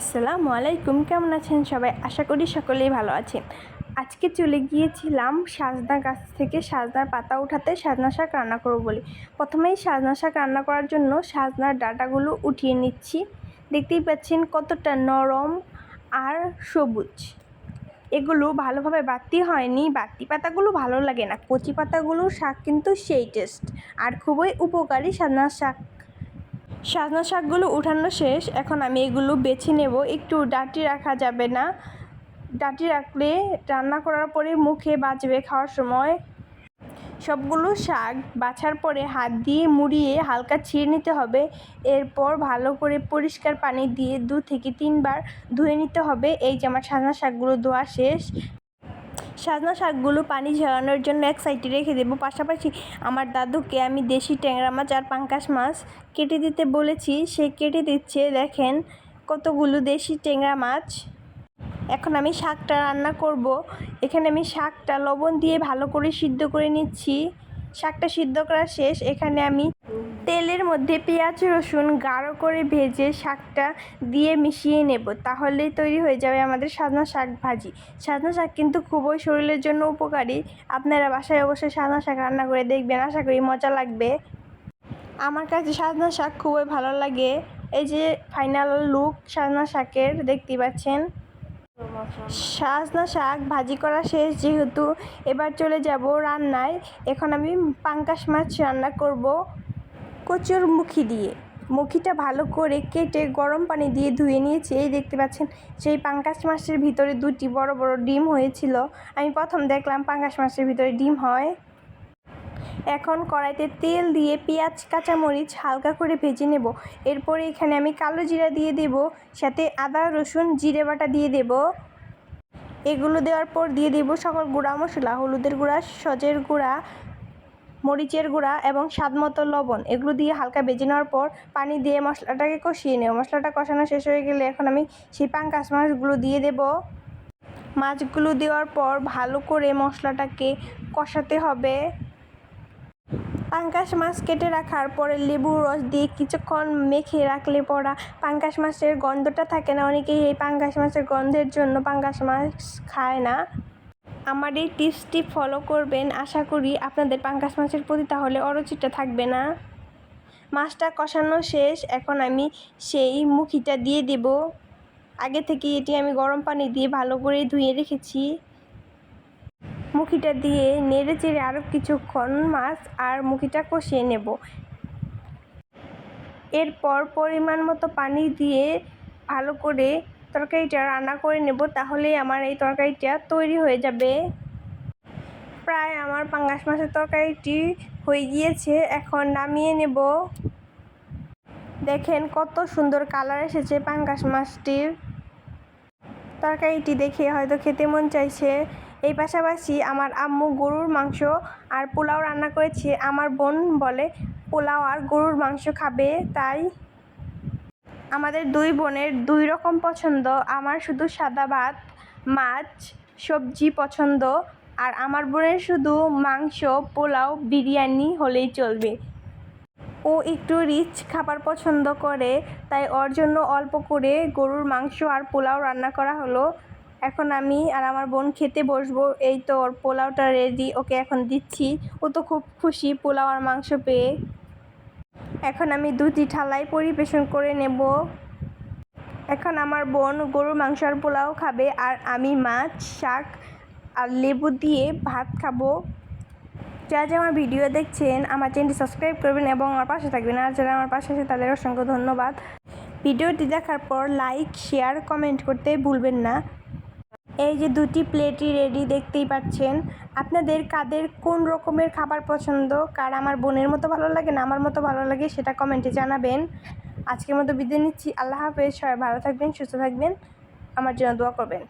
আসসালামু আলাইকুম, কেমন আছেন সবাই? আশা করি সকলেই ভালো আছেন। আজকে চলে গিয়েছিলাম সাজনা গাছ থেকে সাজনার পাতা উঠাতে, সাজনা শাক রান্না করব বলে। প্রথমেই সাজনা শাক রান্না করার জন্য সাজনার ডাঁটাগুলো উঠিয়ে নিচ্ছি। দেখতেই পাচ্ছেন কতটা নরম আর সবুজ। এগুলো ভালোভাবে বাতি হয়নি বাতি পাতাগুলো ভালো লাগে না। কচি পাতাগুলো শাক কিন্তু সেই টেস্ট আর খুবই উপকারী সাজনা শাক। সাজনা শাকগুলো উঠানো শেষ, এখন আমি এগুলো বেছে নেব। একটু ডাঁটি রাখা যাবে না। ডাঁটি রাখলে রান্না করার পরে মুখে বাঁচবে খাওয়ার সময়। সবগুলো শাক বাছার পরে হাত দিয়ে মুড়িয়ে হালকা ছিঁড়ে নিতে হবে। এরপর ভালো করে পরিষ্কার পানি দিয়ে দু থেকে তিনবার ধুয়ে নিতে হবে। এই যে আমার সাজনা শাকগুলো ধোয়া শেষ। সাজনা শাকগুলো পানি ঝরানোর জন্য এক সাইডে রেখে দেবো। পাশাপাশি আমার দাদুকে আমি দেশি ট্যাংরা মাছ আর পাঙ্কাশ মাছ কেটে দিতে বলেছি। সে কেটে দিচ্ছে, দেখেন কতগুলো দেশি ট্যাংরা মাছ। এখন আমি শাকটা রান্না করব। এখানে আমি শাকটা লবণ দিয়ে ভালো করে সিদ্ধ করে নিচ্ছি। শাকটা সিদ্ধ করা শেষ। এখানে আমি তেলের মধ্যে পেঁয়াজ, রসুন গাঢ় করে ভেজে শাকটা দিয়ে মিশিয়ে নেব। তাহলেই তৈরি হয়ে যাবে আমাদের সাজনা শাক ভাজি। সাজনা শাক কিন্তু খুবই শরীরের জন্য উপকারী। আপনারা বাসায় অবশ্যই সাজনা শাক রান্না করে দেখবেন। আশা করি মজা লাগবে। আমার কাছে সাজনা শাক খুবই ভালো লাগে। এই যে ফাইনাল লুক সাজনা শাকের দেখতে পাচ্ছেন? সাজনা শাক ভাজি করা শেষ যেহেতু, এবার চলে যাব রান্নায়। এখন আমি পাঙ্কাশ মাছ রান্না করব। কচুর মুখি দিয়ে। মুখিটা ভালো করে কেটে গরম পানি দিয়ে ধুয়ে নিয়েছি। এই দেখতে পাচ্ছেন, সেই পাঙ্কাশ মাছের ভিতরে দুটি বড় বড় ডিম হয়েছিল। আমি প্রথম দেখলাম পাঙ্কাশ মাছের ভিতরে ডিম হয়। এখন কড়াইতে তেল দিয়ে পেঁয়াজ, কাঁচামরিচ হালকা করে ভেজে নেব। এরপরে এখানে আমি কালো জিরা দিয়ে দেব, সাথে আদা, রসুন, জিরে বাটা দিয়ে দেব। এগুলো দেওয়ার পর দিয়ে দেব সকল গুঁড়া মশলা, হলুদের গুঁড়া, সজের গুঁড়া মরিচের গুঁড়া এবং স্বাদ মতো লবণ, এগুলো দিয়ে হালকা ভেজে নেওয়ার পর পানি দিয়ে মশলাটাকে কষিয়ে নেব। মশলাটা কষানো শেষ হয়ে গেলে এখন আমি সেই পাঙ্কাশ মাছগুলো দিয়ে দেব। মাছগুলো দেওয়ার পর ভালো করে মশলাটাকে কষাতে হবে। পাঙ্কাশ মাছ কেটে রাখার পরে লেবুর রস দিয়ে কিছুক্ষণ মেখে রাখলে পরা পাঙ্কাশ মাছের গন্ধটা থাকে না। অনেকেই এই পাঙ্কাশ মাছের গন্ধের জন্য পাঙ্কাশ মাছ খায় না। আমার এই টিপসটি ফলো করবেন। আশা করি আপনাদের পাঙ্কাশ মাছের প্রতি তাহলে অরুচিটা থাকবে না। মাছটা কষানো শেষ, এখন আমি সেই মুখিটা দিয়ে দেব। আগে থেকে এটি আমি গরম পানি দিয়ে ভালো করে ধুয়ে রেখেছি। মুখিটা দিয়ে নেড়ে চেড়ে আরও কিছুক্ষণ মাছ আর মুখিটা কষিয়ে নেব। এরপর পরিমাণ মতো পানি দিয়ে ভালো করে তরকারিটা রান্না করে নেব, তাহলেই আমার এই তরকারিটা তৈরি হয়ে যাবে। প্রায় আমার পাঙ্গাস মাছের তরকারিটি হয়ে গিয়েছে, এখন নামিয়ে নেব। দেখেন কত সুন্দর কালার এসেছে পাঙ্গাস মাছটির। তরকারিটি দেখে হয়তো খেতে মন চাইছে। এই পাশাপাশি আমার আম্মু গরুর মাংস আর পোলাও রান্না করেছে। আমার বোন বলে পোলাও আর গরুর মাংস খাবে, তাই আমাদের দুই বোনের দুই রকম পছন্দ। আমার শুধু সাদা ভাত, মাছ, সবজি পছন্দ। আর আমার বোনের শুধু মাংস, পোলাও, বিরিয়ানি হলেই চলবে। ও একটু রিচ খাবার পছন্দ করে, তাই ওর জন্য অল্প করে গরুর মাংস আর পোলাও রান্না করা হলো। এখন আমি আর আমার বোন খেতে বসবো। এই তো ওর পোলাওটা রেডি ওকে এখন দিচ্ছি। ও তো খুব খুশি পোলাও আর মাংস পেয়ে। এখন আমি দুটি ঠালাই পরিবেশন করে নেব। এখন আমার বোন গরুর মাংস আর পোলাও খাবে আর আমি মাছ, শাক আর লেবু দিয়ে ভাত খাব। যারা যারা আমার ভিডিও দেখছেন, আমার চ্যানেলটি সাবস্ক্রাইব করবেন এবং আমার পাশে থাকবেন। আর যারা আমার পাশে আছে, তাদের অসংখ্য ধন্যবাদ। ভিডিওটি দেখার পর লাইক শেয়ার কমেন্ট করতে ভুলবেন না। এই যে দুটি প্লেটই রেডি দেখতেই পাচ্ছেন। আপনাদের কাদের কোন রকমের খাবার পছন্দ? কার আমার বোনের মতো ভালো লাগে, না আমার মতো ভালো লাগে, সেটা কমেন্টে জানাবেন। আজকের মতো বিদায় নিচ্ছি। আল্লাহ হাফেজ। সবাই ভালো থাকবেন, সুস্থ থাকবেন। আমার জন্য দোয়া করবেন।